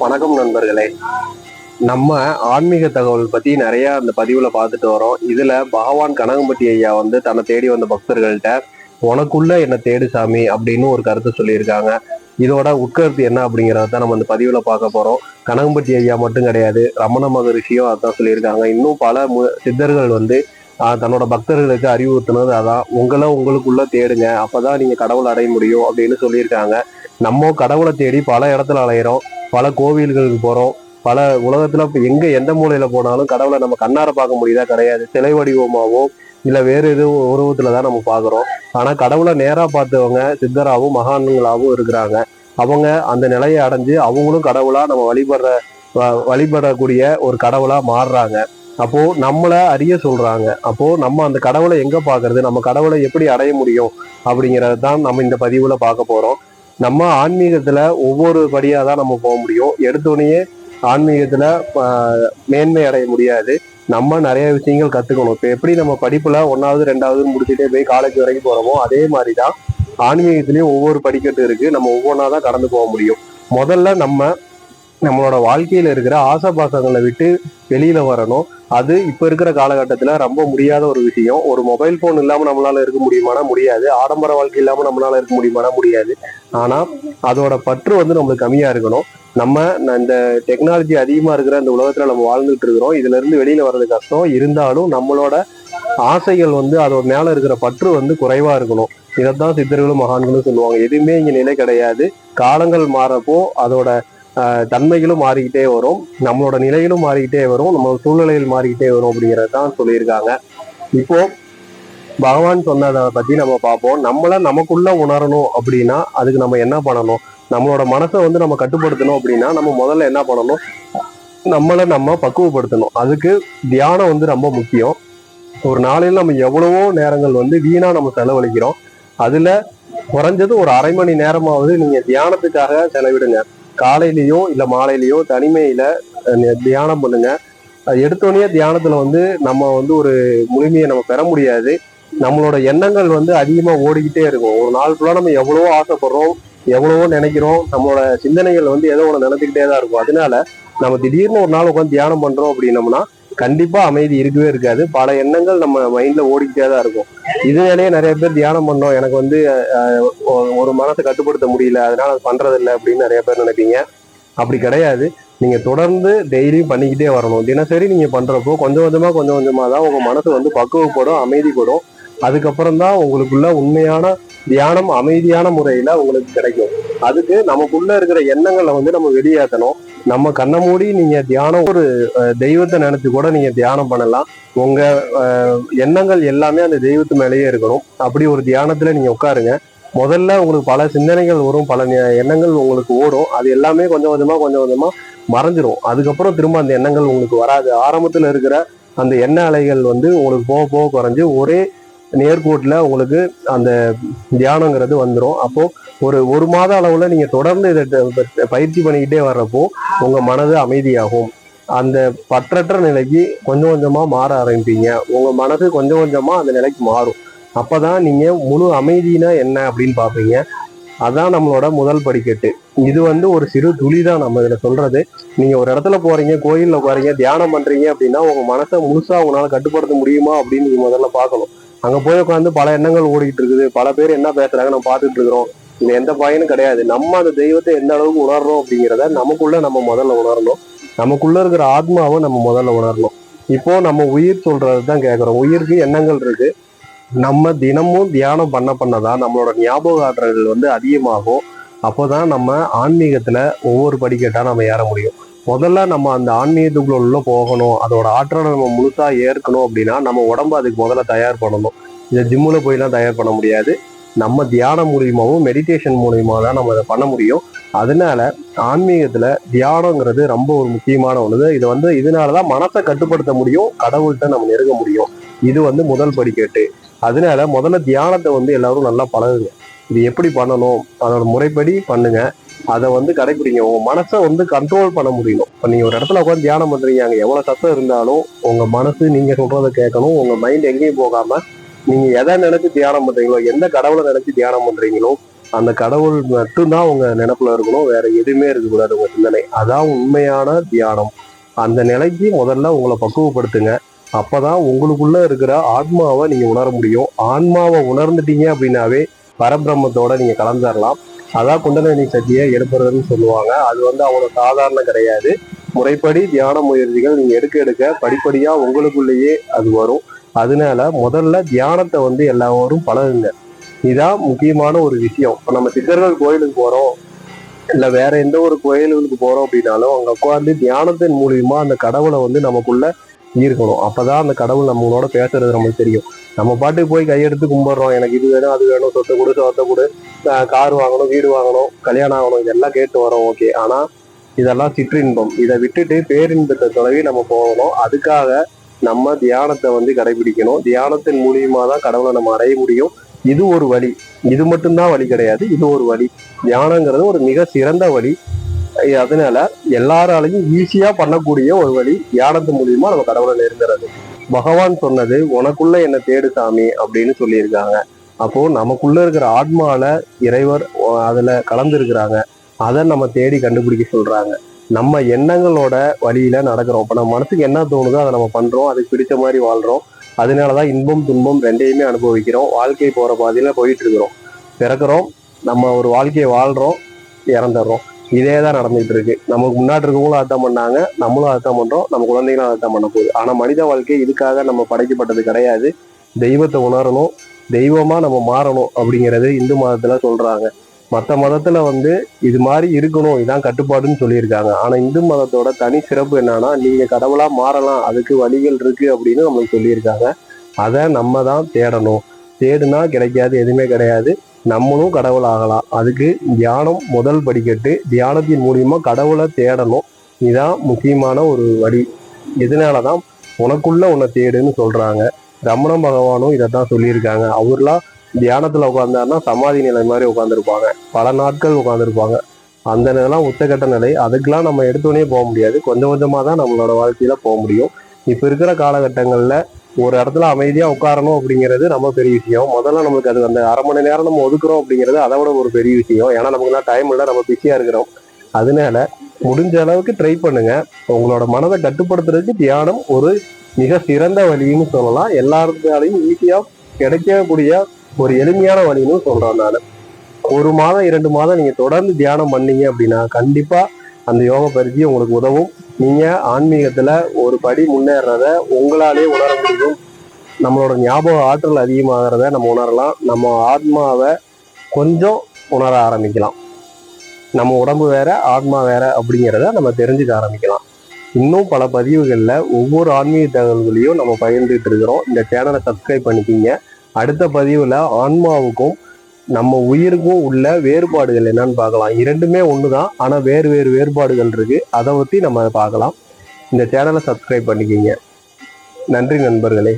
வணக்கம் நண்பர்களே. நம்ம ஆன்மீக தகவல் பத்தி நிறைய அந்த பதிவுல பார்த்துட்டு வரோம். இதுல பகவான் கனகம்பட்டி ஐயா வந்து தன்னை தேடி வந்த பக்தர்கள்ட்ட உனக்குள்ள என்ன தேடு சாமி அப்படின்னு ஒரு கருத்தை சொல்லியிருக்காங்க. இதோட உட்கருத்து என்ன அப்படிங்கறத தான் நம்ம இந்த பதிவுல பார்க்க போறோம். கனகம்பட்டி ஐயா மட்டும் கிடையாது ரமண மகரிஷியும் அதான் சொல்லியிருக்காங்க. இன்னும் பல மு- சித்தர்கள் வந்து தன்னோட பக்தர்களுக்கு அறிவுறுத்தினது அதான். உங்களை உங்களுக்குள்ள தேடுங்க அப்பதான் நீங்க கடவுள் அடைய முடியும் அப்படின்னு சொல்லியிருக்காங்க. நம்ம கடவுளை தேடி பல இடத்துல அலையிறோம் பல கோவில்களுக்கு போகிறோம் பல உலகத்துல இப்ப எங்க எந்த மூலையில போனாலும் கடவுளை நம்ம கண்ணார பார்க்க முடியுதா கிடையாது. சிலை வடிவமாவோ இல்ல வேற எதுவும் உருவத்துல தான் நம்ம பாக்குறோம் ஆனா கடவுளை நேரா பார்த்தவங்க சித்தராகவும் மகான்களாகவும் இருக்கிறாங்க. அவங்க அந்த நிலையை அடைஞ்சு அவங்களும் கடவுளா நம்ம வழிபடுற வ- வழிபடக்கூடிய ஒரு கடவுளா மாறுறாங்க. அப்போ நம்மளை அறிய சொல்றாங்க. அப்போ நம்ம அந்த கடவுளை எங்க பாக்குறது நம்ம கடவுளை எப்படி அடைய முடியும் அப்படிங்கறது தான் நம்ம இந்த பதிவுல பார்க்க போறோம். நம்ம ஆன்மீகத்துல ஒவ்வொரு படியா தான் நம்ம போக முடியும். எடுத்தோடனே ஆன்மீகத்துல மேன்மை அடைய முடியாது. நம்ம நிறைய விஷயங்கள் கத்துக்கணும். இப்ப எப்படி நம்ம படிப்புல ஒன்னாவது ரெண்டாவது முடிச்சுட்டே போய் காலேஜ் வரைக்கும் போறோமோ அதே மாதிரி தான் ஆன்மீகத்திலயும் ஒவ்வொரு படிக்கட்டு இருக்கு. நம்ம ஒவ்வொன்றா தான் கடந்து போக முடியும். முதல்ல நம்ம நம்மளோட வாழ்க்கையில இருக்கிற ஆசபாசங்களை விட்டு வெளியில வரணும். அது இப்ப இருக்கிற காலகட்டத்துல ரொம்ப முடியாத ஒரு விஷயம். ஒரு மொபைல் போன் இல்லாம நம்மளால இருக்க முடியுமானா முடியாது. ஆடம்பர வாழ்க்கை இல்லாம நம்மளால இருக்க முடியுமானா முடியாது. ஆனா அதோட பற்று வந்து நம்மளுக்கு கம்மியா இருக்கணும். நம்ம இந்த டெக்னாலஜி அதிகமா இருக்கிற இந்த உலகத்துல நம்ம வாழ்ந்துட்டு இருக்கிறோம். இதுல இருந்து வெளியில வர்றது கஷ்டம். இருந்தாலும் நம்மளோட ஆசைகள் வந்து அதோட மேல இருக்கிற பற்று வந்து குறைவா இருக்கணும். இதைத்தான் சித்தர்களும் மகான்களும் சொல்லுவாங்க. எதுவுமே இங்க நிலை கிடையாது. காலங்கள் மாறப்போ அதோட தன்மைகளும் மாறிக்கிட்டே வரும். நம்மளோட நிலைகளும் மாறிக்கிட்டே வரும். நம்ம சூழ்நிலைகள் மாறிக்கிட்டே வரும் அப்படிங்கிறது தான் சொல்லியிருக்காங்க. இப்போ பகவான் சொன்னதை பத்தி நம்ம பார்ப்போம். நம்மள நமக்குள்ள உணரணும் அப்படின்னா அதுக்கு நம்ம என்ன பண்ணணும்? நம்மளோட மனசை வந்து நம்ம கட்டுப்படுத்தணும் அப்படின்னா நம்ம முதல்ல என்ன பண்ணணும்? நம்மளை நம்ம பக்குவப்படுத்தணும். அதுக்கு தியானம் வந்து ரொம்ப முக்கியம். ஒரு நாளையில் நம்ம எவ்வளவோ நேரங்கள் வந்து வீணா நம்ம செலவழிக்கிறோம். அதுல குறைஞ்சது ஒரு அரை மணி நேரமாவது நீங்க தியானத்துக்காக செலவிடுங்க. காலையிலயோ இல்ல மாலையிலையோ தனிமையில தியானம் பண்ணுங்க. எடுத்தோடனே தியானத்துல வந்து நம்ம வந்து ஒரு முழுமையை நம்ம பெற முடியாது. நம்மளோட எண்ணங்கள் வந்து அதிகமா ஓடிக்கிட்டே இருக்கும். ஒரு நாள் ஃபுல்லா நம்ம எவ்வளவோ ஆசைப்படுறோம் எவ்வளவோ நினைக்கிறோம் நம்மளோட சிந்தனைகள் வந்து ஏதோ ஒன்று நினைச்சுக்கிட்டே தான் இருக்கும். அதனால நம்ம திடீர்னு ஒரு நாள் உட்காந்து தியானம் பண்றோம் அப்படின்னம்னா கண்டிப்பா அமைதி இருக்கவே இருக்காது. பல எண்ணங்கள் நம்ம மைண்ட்ல ஓடிக்கிட்டே தான் இருக்கும். இதனாலேயே நிறைய பேர் தியானம் பண்ணோம். எனக்கு வந்து ஒரு மனத்தை கட்டுப்படுத்த முடியல. அதனால அது பண்றது இல்லை அப்படின்னு நிறைய பேர் நினைப்பீங்க. அப்படி கிடையாது. நீங்க தொடர்ந்து டெய்லியும் பண்ணிக்கிட்டே வரணும். தினசரி நீங்க பண்றப்போ கொஞ்சம் கொஞ்சமா கொஞ்சம் கொஞ்சமா தான் உங்க மனசு வந்து பக்குவப்படும் அமைதிப்படும். அதுக்கப்புறம் தான் உங்களுக்குள்ள உண்மையான தியானம் அமைதியான முறையில உங்களுக்கு கிடைக்கும். அதுக்கு நமக்குள்ள இருக்கிற எண்ணங்களை வந்து நம்ம வெளியேற்றணும். நம்ம கண்ணை மூடி நீங்க தியானம் ஒரு தெய்வத்தை நினைச்சு கூட நீங்க தியானம் பண்ணலாம். உங்க எண்ணங்கள் எல்லாமே அந்த தெய்வத்து மேலேயே இருக்கணும். அப்படி ஒரு தியானத்துல நீங்க உட்காருங்க. முதல்ல உங்களுக்கு பல சிந்தனைகள் வரும் பல எண்ணங்கள் உங்களுக்கு ஓடும். அது எல்லாமே கொஞ்சம் கொஞ்சமா கொஞ்சம் கொஞ்சமா மறைஞ்சிரும். அதுக்கப்புறம் திரும்ப அந்த எண்ணங்கள் உங்களுக்கு வராது. ஆரம்பத்துல இருக்கிற அந்த எண்ண அலைகள் வந்து உங்களுக்கு போக போக குறைஞ்சு ஒரே நேர்கோட்டில் உங்களுக்கு அந்த தியானங்கிறது வந்துடும் அப்போது ஒரு ஒரு மாத அளவில் நீங்கள் தொடர்ந்து இதை பயிற்சி பண்ணிக்கிட்டே வர்றப்போ உங்கள் மனது அமைதியாகும். அந்த பற்றற்ற நிலைக்கு கொஞ்சம் கொஞ்சமாக மாற ஆரம்பிப்பீங்க. உங்கள் மனது கொஞ்சம் கொஞ்சமாக அந்த நிலைக்கு மாறும். அப்போ தான் நீங்கள் முழு அமைதினா என்ன அப்படின்னு பார்ப்பீங்க. அதான் நம்மளோட முதல் படிக்கட்டு. இது வந்து ஒரு சிறு துளி தான் நம்ம இதில் சொல்றது. நீங்க ஒரு இடத்துல போறீங்க கோயிலில் போறீங்க தியானம் பண்றீங்க அப்படின்னா உங்க மனசை முழுசா உங்களால் கட்டுப்படுத்த முடியுமா அப்படின்னு நீங்க முதல்ல பார்க்கணும். அங்க போய் உட்காந்து பல எண்ணங்கள் ஓடிட்டு இருக்குது. பல பேர் என்ன பேசுறாங்க நம்ம பார்த்துட்டு இருக்கிறோம். இது எந்த பயனும் கிடையாது. நம்ம அந்த தெய்வத்தை எந்த அளவுக்கு உணர்றோம் அப்படிங்கிறத நமக்குள்ள நம்ம முதல்ல உணரணும். நமக்குள்ள இருக்கிற ஆத்மாவை நம்ம முதல்ல உணரணும். இப்போ நம்ம உயிர் சொல்றது தான் கேட்கறோம் உயிருக்கு எண்ணங்கள் இருக்கு. நம்ம தினமும் தியானம் பண்ண பண்ணதான் நம்மளோட ஞாபக ஆற்றல்கள் வந்து அதிகமாகும். அப்போதான் நம்ம ஆன்மீகத்துல ஒவ்வொரு படிக்கட்டா நம்ம ஏற முடியும். முதல்ல நம்ம அந்த ஆன்மீகத்துக்குள்ள உள்ளே போகணும். அதோட ஆற்றலை நம்ம முழுசா ஏற்கணும் அப்படின்னா நம்ம உடம்ப அதுக்கு முதல்ல தயார் பண்ணணும். இந்த ஜிம்முல போய்லாம் தயார் பண்ண முடியாது. நம்ம தியானம் மூலியமாகவும் மெடிடேஷன் மூலியமா தான் நம்ம அதை பண்ண முடியும். அதனால ஆன்மீகத்துல தியானங்கிறது ரொம்ப ஒரு முக்கியமான ஒன்று இது வந்து இதனாலதான் மனசை கட்டுப்படுத்த முடியும் கடவுள்கிட்ட நம்ம நெருங்க முடியும். இது வந்து முதல் படிக்கட்டு. அதனால முதல்ல தியானத்தை வந்து எல்லாரும் நல்லா பழகுங்க. இது எப்படி பண்ணணும்? அதோட முறைப்படி பண்ணுங்க. அதை வந்து கடைபிடிங்க உங்க மனசை வந்து கண்ட்ரோல் பண்ண முடியும் இப்போ நீங்க ஒரு இடத்துல உட்காந்து தியானம் பண்றீங்க. அங்க எவ்வளவு சத்தம் இருந்தாலும் உங்க மனசு நீங்க சொல்றதை கேட்கணும். உங்க மைண்ட் எங்கேயும் போகாம நீங்க எதை நினைச்சு தியானம் பண்றீங்களோ எந்த கடவுளை நினைச்சு தியானம் பண்றீங்களோ அந்த கடவுள் மட்டும்தான் உங்க நினைப்புல இருக்கணும். வேற எதுவுமே இருக்கக்கூடாது உங்க சிந்தனை. அதான் உண்மையான தியானம். அந்த நிலைக்கு முதல்ல உங்களை பக்குவப்படுத்துங்க. அப்பதான் உங்களுக்குள்ள இருக்கிற ஆத்மாவை நீங்க உணர முடியும். ஆன்மாவை உணர்ந்துட்டீங்க அப்படின்னாவே பரபிரம்மத்தோட நீங்க கலந்துடலாம் அதான் குண்டலினி சக்தியை எடுப்புறதுன்னு சொல்லுவாங்க. அது வந்து அவ்வளோ சாதாரண கிடையாது. முறைப்படி தியான முயற்சிகள் நீங்கள் எடுக்க எடுக்க படிப்படியாக உங்களுக்குள்ளேயே அது வரும். அதனால முதல்ல தியானத்தை வந்து எல்லாரும் பழகுங்க. இதான் முக்கியமான ஒரு விஷயம். இப்போ நம்ம சித்தர்கள் கோயிலுக்கு போகிறோம் இல்லை வேற எந்த ஒரு கோயில்களுக்கு போகிறோம் அப்படின்னாலும் அங்கே உட்காந்து தியானத்தின் மூலியமா அந்த கடவுளை வந்து நமக்குள்ள ஈர்க்கணும் அப்பதான் அந்த கடவுள் நம்மளோட பேசுறது நமக்கு தெரியும். நம்ம பாட்டுக்கு போய் கையெடுத்து கும்பிடுறோம். எனக்கு இது வேணும் அது வேணும் சொத்தை கொடு சொத்தை கொடு. கார் வாங்கணும் வீடு வாங்கணும் கல்யாணம் ஆகணும் இதெல்லாம் கேட்டு வரோம் ஓகே ஆனா இதெல்லாம் சிற்றின்பம். இதை விட்டுட்டு பேரின்பத்தை தொலைவி நம்ம போகணும். அதுக்காக நம்ம தியானத்தை வந்து கடைபிடிக்கணும். தியானத்தின் மூலியமா தான் கடவுளை நம்ம அடைய முடியும். இது ஒரு வழி. இது மட்டும்தான் வழி கிடையாது. இது ஒரு வழி. தியானங்கிறது ஒரு மிக சிறந்த வழி. அதனால எல்லாராலையும் ஈஸியா பண்ணக்கூடிய ஒரு வழி தியானத்து மூலியமா நம்ம கடவுளை நெருங்குறது பகவான் சொன்னது உனக்குள்ள என்ன தேடு சாமி அப்படின்னு சொல்லியிருக்காங்க. அப்போ நமக்குள்ள இருக்கிற ஆத்மால இறைவர் அதுல கலந்துருக்கிறாங்க. அதை நம்ம தேடி கண்டுபிடிக்க சொல்றாங்க. நம்ம எண்ணங்களோட வழியில நடக்கிறோம். இப்ப நம்ம மனசுக்கு என்ன தோணுதோ அதை நம்ம பண்றோம். அதுக்கு பிடிச்ச மாதிரி வாழ்றோம். அதனாலதான் இன்பம் துன்பம் ரெண்டையுமே அனுபவிக்கிறோம். வாழ்க்கை போற பாதையில போயிட்டு இருக்கிறோம். பிறக்கிறோம். நம்ம ஒரு வாழ்க்கையை வாழ்றோம். இறந்துடுறோம். இதே தான் நடந்துகிட்டு இருக்கு. நமக்கு முன்னாடி இருக்கவங்களும் அதான் பண்ணாங்க. நம்மளும் அதான் பண்றோம். நம்ம குழந்தைகளும் அதான் பண்ண போகுது. ஆனா மனித வாழ்க்கை இதுக்காக நம்ம படைக்கப்பட்டது கிடையாது. தெய்வத்தை உணரணும். தெய்வமா நம்ம மாறணும் அப்படிங்கறது இந்து மதத்துல சொல்றாங்க. மற்ற மதத்துல வந்து இது மாதிரி இருக்கணும். இதான் கட்டுப்பாடுன்னு சொல்லியிருக்காங்க. ஆனா இந்து மதத்தோட தனி சிறப்பு என்னன்னா நீங்க கடவுளா மாறலாம். அதுக்கு வழிகள் இருக்கு அப்படின்னு நம்மளுக்கு சொல்லியிருக்காங்க. அதை நம்ம தான் தேடணும். தேடுனா கிடைக்காது எதுவுமே கிடையாது. நம்மளும் கடவுள் ஆகலாம். அதுக்கு தியானம் முதல் படிக்கட்டு தியானத்தின் மூலியமா கடவுளை தேடணும். இதுதான் முக்கியமான ஒரு வழி. இதனாலதான் உனக்குள்ள உன்னை தேடுன்னு சொல்றாங்க. ரமண பகவானும் இதை தான் சொல்லியிருக்காங்க. அவர்லாம் தியானத்துல உட்காந்தாருன்னா சமாதி நிலை மாதிரி உட்காந்துருப்பாங்க பல நாட்கள் உட்காந்துருப்பாங்க அந்த நிலைலாம் உச்சக்கட்ட நிலை. அதுக்கெல்லாம் நம்ம எடுத்தோடனே போக முடியாது. கொஞ்சம் கொஞ்சமாக தான் நம்மளோட வாழ்க்கையில போக முடியும். இப்போ இருக்கிற காலகட்டங்களில் ஒரு இடத்துல அமைதியா உட்காரணும் அப்படிங்கிறது ரொம்ப பெரிய விஷயம். முதல்ல நம்மளுக்கு அது அந்த அரை மணி நேரம் நம்ம ஒதுக்குறோம் அப்படிங்கிறது அதை விட ஒரு பெரிய விஷயம். ஏன்னா நமக்கு டைம் இல்லை நம்ம பிஸியா இருக்கிறோம். அதனால முடிஞ்ச அளவுக்கு ட்ரை பண்ணுங்க. உங்களோட மனதை கட்டுப்படுத்துறதுக்கு தியானம் ஒரு மிக சிறந்த வழின்னு சொல்லலாம். எல்லாருக்காலையும் ஈஸியா கிடைக்கக்கூடிய ஒரு எளிமையான வழின்னு சொல்றேன் நான். ஒரு மாதம் இரண்டு மாதம் நீங்க தொடர்ந்து தியானம் பண்ணீங்க அப்படின்னா கண்டிப்பா அந்த யோக பயிற்சி உங்களுக்கு உதவும். நீங்க ஆன்மீகத்துல ஒரு படி முன்னேறத உங்களாலே உணர முடியும். நம்மளோட ஞாபக ஆற்றல் அதிகமாகிறத நம்ம உணரலாம். நம்ம ஆத்மாவை கொஞ்சம் உணர ஆரம்பிக்கலாம். நம்ம உடம்பு வேற ஆத்மா வேற அப்படிங்கிறத நம்ம தெரிஞ்சுக்க ஆரம்பிக்கலாம். இன்னும் பல பதிவுகளில் ஒவ்வொரு ஆன்மீக தகவல்களையும் நம்ம பகிர்ந்துட்டு இருக்கிறோம். இந்த சேனலை சப்ஸ்கிரைப் பண்ணிக்கிங்க. அடுத்த பதிவில் ஆன்மாவுக்கும் நம்ம உயிருக்கும் உள்ள வேறுபாடுகள் என்னன்னு பார்க்கலாம். இரண்டுமே ஒன்று தான் ஆனால் வேறு வேறு வேறுபாடுகள் இருக்கு. அதை பற்றி நம்ம பார்க்கலாம். இந்த சேனலை சப்ஸ்கிரைப் பண்ணிக்கிங்க. நன்றி நண்பர்களே.